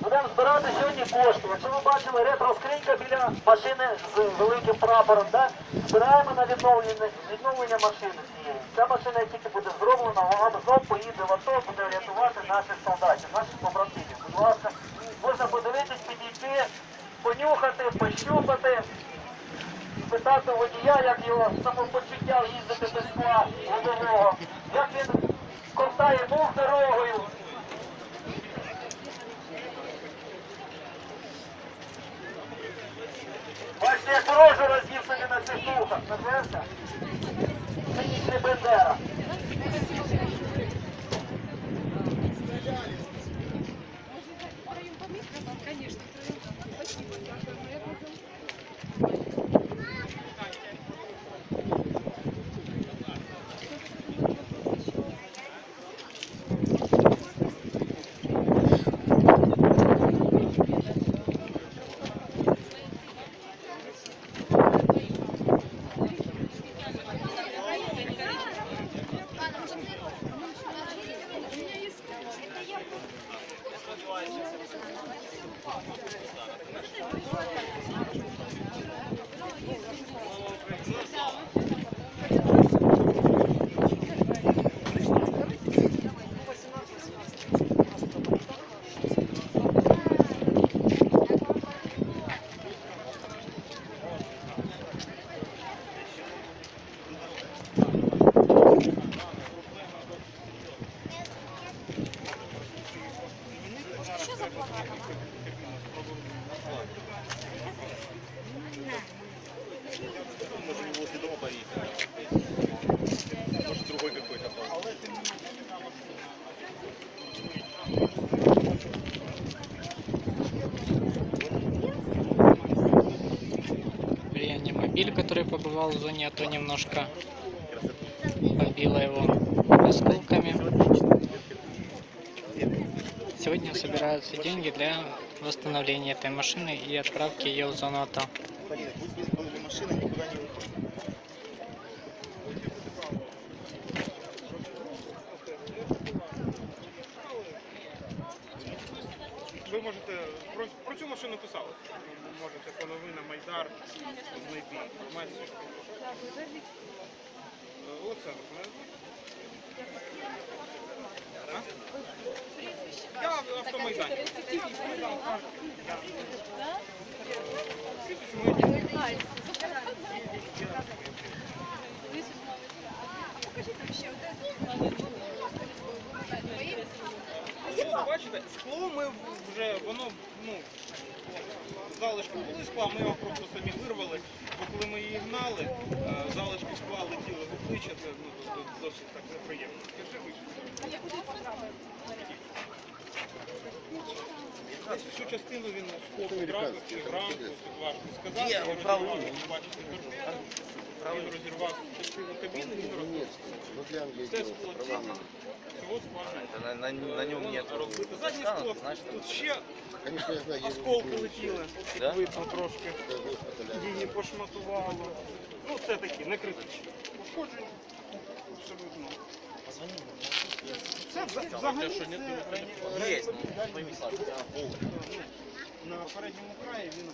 Будемо збирати сьогодні кошти. Якщо ви бачили ретро-скринька біля машини з великим прапором, да? збираємо на відновлення, відновлення машини цієї. Ця машина, як тільки буде зроблена, вона знов поїде в АТО, буде рятувати наших солдатів, наших побратимів. Будь ласка, можна подивитись, підійти, понюхати, пощупати, спитати водія, як його самопочуття їздити без скла лобового, як він ковтає був дорогою. dua edeceğiz. Какой-то. Реанимобиль, который побывал в зоне АТО, немножко побило его осколками. Сегодня собираются деньги для восстановления этой машины и отправки ее в зону АТО. Полина, будь здесь возле машины, никуда не выходи. Ви можете про, про цю машину писали. Ви можете половина Майдар знайти інформацію. Е, Олександр, Ну, бачите, скло ми вже, воно, ну, залишки були скла, ми його просто самі вирвали, бо коли ми її гнали, е, залишки скла летіли в обличчя, це ну, досить так неприємно. Всю частину він потрапив, чи грам, тут важко сказати. Він розірвав, ви бачите, торпеду, він розірвав частину кабіни, він розбив. Ну, Все ціле, всього скважина. Это на, Воно нет розбите. Заднє скана, тут ще осколки летіли, Да? видно трошки. Її пошматувало. Ну, це такі, не критичні. Пошкодження абсолютно. Це взагалі це е, пол. ну, на передньому краї він